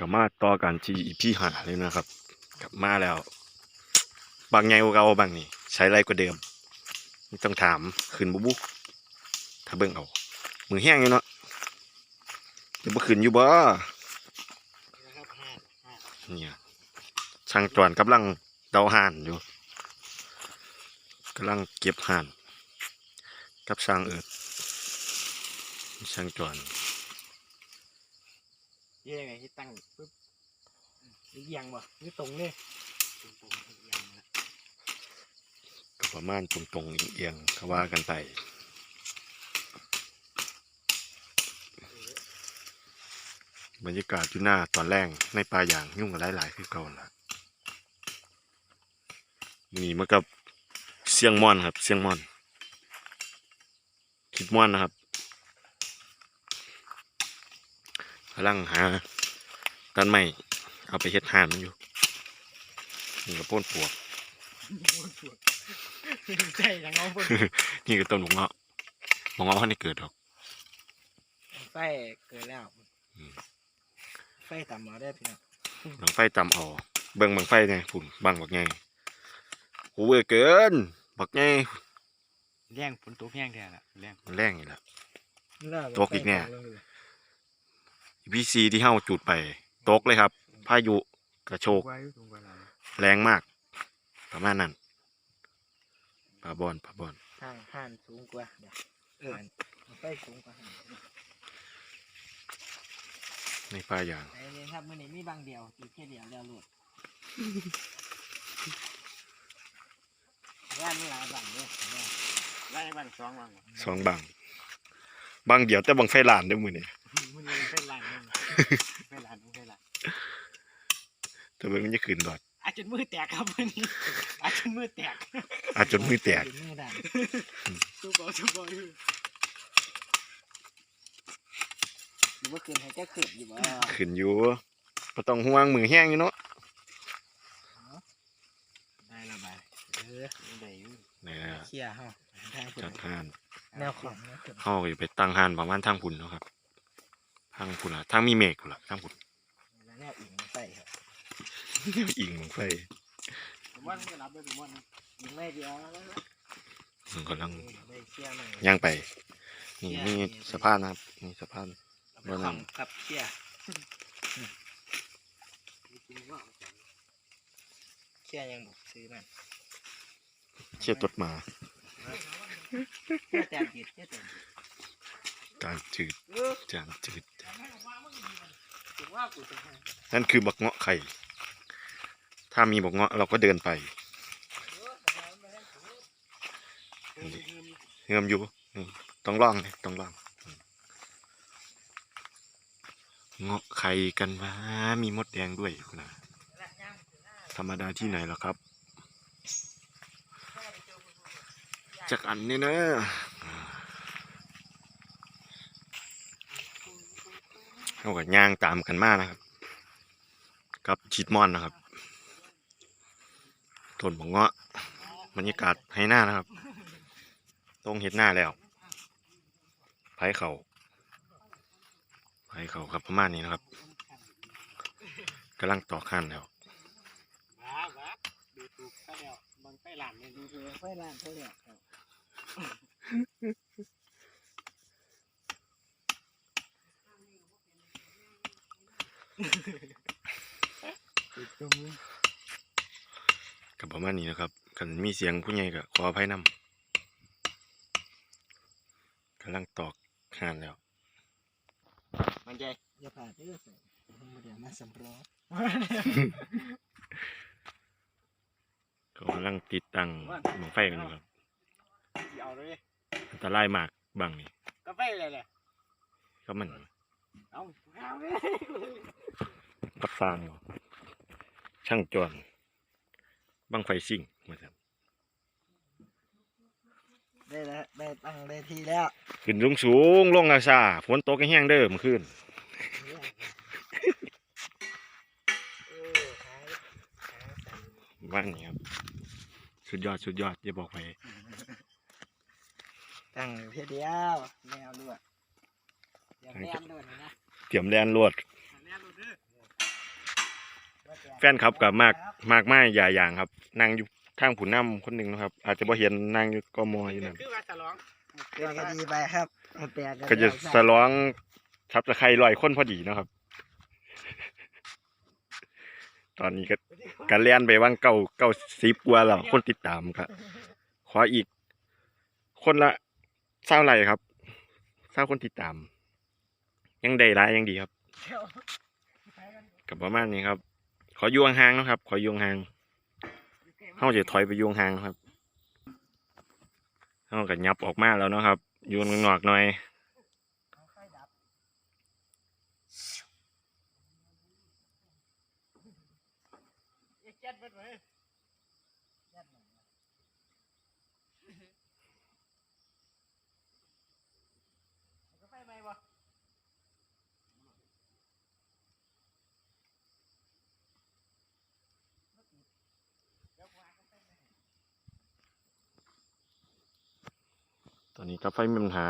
กลับมาต่อกันที่พี่หาเลยนะครับ กลับมาแล้ว บางไงกว่าเก่าบางนี่ ใช้ไรกว่าเดิมนี่ต้องถามขึ้นบุบุถ้าเบิ่งเอา มือแห้งอยู่เนาะจะบ่ขึ้นอยู่บ่เนี่ยช่างจวนกำลังเดาห่านอยู่กำลังเก็บห่าน กับช่างเอิดช่างจวน เย่ไงที่ตั้งปุ๊บนี่ยังบ่นี่ตรงเลยตรงตรงๆยังนะก็ประมาณตรงๆเอียงๆก็ว่ากันไปบรรยากาศอยู่หน้าตอนแรกในป่าอย่างยุ่งกันหลายๆคือเก่าล่ะนี่มากับเสียงม่อนครับ เสียงม่อน คิดม่อนนะครับ กำลังหาต้นไม้เอาไปเฮ็ดหานมันอยู่นี่ก็โพ่นปวกใช่ยังเอาบนนี่คือต้นหมกเงาะหมกเงาะเขาไม่เกิดหรอกไฟเกิดแล้วอืมไฟต่ำมาได้พี่น้องบังไฟจำเอาเบิ่งบังไฟเนี่ยฝุ่นบังบักไงโอ้ยเกินบักไงแรงฝนตกแห้งแท้ละแรงมันแรงอยู่แล้วน่าตกอีกแน่ไฟต่ำลงเลย พีซีที่เฮาจุดไปตกเลยครับ พายุกระโชกไว้ตรงเวลาแรงมาก ประมาณนั้นปลาบอนปลาบอนทางห่านสูงกว่าเดี๋ยวเออไฟสูงกว่าห่านในปลาอย่างไอ้นี่ครับมื่อนี้มีบางเดียวอีกแค่เดียวแล้วหลุดงานมีหลายบางเนี่ยไล่บ้านสองวังสองบังบังเดียวแต่บังไฟลานเด้วยมือนี่มันนี่ เป็นลานนึงเป็นลานเป็นลานแต่เบิ่งมันจะขึ้นดอด อาจจนมือแตกครับมันนี้อาจจนมือแตกอาจจนมือแตกถึงมือดันสู้บอลสู้บอลอยู่หรือว่าคืนให้แก้ขืบอยู่บ่ขึ้นอยู่ก็ต้องห่วงมือแห้งอยู่เนาะได้ละบายเออได้อยู่นี่นะเคลียร์เฮาทางคุณจัดห่านแนวของนะคุณเฮาก็จะไปตั้งห่านประมาณทางพุ่นเนาะครับ ทางพุ่นล่ะทางมีเมฆพุ่นล่ะทางพุ่นแนวอิงใส่ครับอิงของไฟผมว่ามันจะรับได้ผมว่านะยิงไม่เดียวแล้วมันกำลังได้เคลียร์หน่อยย่างไป นี่มีสะพานนะครับนี่สะพานเอาไปของครับเคลียร์เคลียร์ยังบอกซื้อมันเชี่ยตดหมาเคลียร์แต่กิดเคลียร์แต่การจืดเออจางจืด ถึงว่ากูจะให้ นั่นคือบักเงาะไข่ ถ้ามีบักเงาะเราก็เดินไปเงือมอยู่ต้องลองเลยต้องลองเงาะไข่กันวะมีมดแดงด้วยนะธรรมดาที่ไหนล่ะครับจากอันนี้นะอ่า เอากับย่างตามกันมานะครับกับชีดมอนนะครับต้นบงเงาะบรรยากาศให้หน้านะครับตรงเห็ดหน้าแล้วไผ่เขาไผ่เขาครับประมาณนี้นะครับกำลังต่อขั้นแล้วว้าว้าดูถูกซะแล้วบางไปลานเนี่ยดูเถอะไฟล้านเท่าไหร่ครับ ติดตรงนี้ กับประมาณนี้นะครับกันมีเสียงผู้ใหญ่ก็ขออภัยนำกำลังตอกห่านแล้ว มันใจอย่าผ่าเด้อใส่เดี๋ยวมาสำรองเขากำลังติดตั้งหมองไฟกันอยู่ครับเอาเลยอันตรายมากบางนี่กาแฟอะไรเลยก็มันเอาเอาเลยปักฟางอยู่ ช่างจวนบางไฟซิ่งมาครับได้แล้วได้ตั้งได้ทีแล้ว ขึ้นสูงสูงๆลงอาซาฝนตกแห้งๆเด้อเมื่อคืนเออหายหายสั่นว่างนี่ครับ สุดยอดสุดยอดอย่าบอกไปตั้งเพียเดียวแนวลวดอย่าแนมด้วยนะเตรียมแลนลวดแม่ดูดิเแฟนครับกับมากมากไม้อย่าอย่างครับนั่งอยู่ทางผู้นำคนหนึ่งนะครับ อาจจะบ่เห็นนั่งอยู่กมอยู่นั่นคือว่าฉลองเรื่องก็ดีไปครับแปลกก็จะสะร้องทับตะไคร้ลอยคนพอดีเนาะครับ ตอนนี้ก็การเล่นไปว่างเก้าเก้าสิบกว่าแล้วคนติดตามครับขออีก คนละเศร้าไรครับเศร้าคนติดตาม ยังได้ร้ายยังดีครับกับประมาณนี้ครับ ขออยวงห่างนะครับ ขออยวงห่างเฮาจะถอยไปยวงห่างครับเฮาก็ยับออกมาแล้วนะครับอยวงนอกหน่อย เจ็ดเบิดเลย ก็ไฟไหม้บ่ ตอนนี้กาไฟมีปัญหา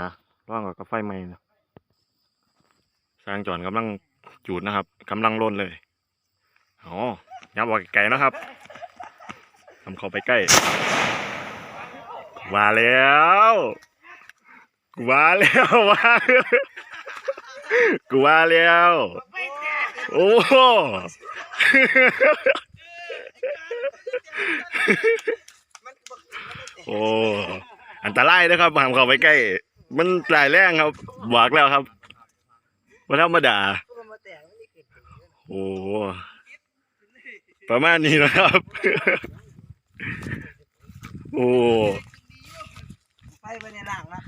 ร่องกับกาไฟใหม่นะสร้างจอนกำลังจูดนะครับกำลังล่นเลยอ๋อยับออกไกลๆนะครับทำเขาไปใกล้ว่าแล้วกูว่าแล้วว่ากูว่าแล้วโอ้โหโอ้ อันตรายนะครับห้ามเข้าไปใกล้ มันหลายแรงครับบอกแล้วครับว่าธรรมดาตัวมาแตกไม่ได้เกิดขึ้นโอ้ประมาณนี้นะครับ โอ้ไฟไปในหลังนะ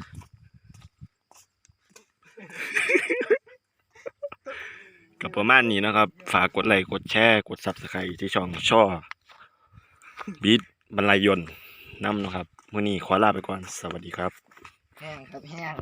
กับประมาณนี้นะครับ ฝากกดไลค์กดแชร์กดซับสไครต์ที่ช่องช่อบีทบรรลัยยนต์นำนะครับ มื่อนี้ขอลาไปก่อน สวัสดีครับ แห้งครับแห้ง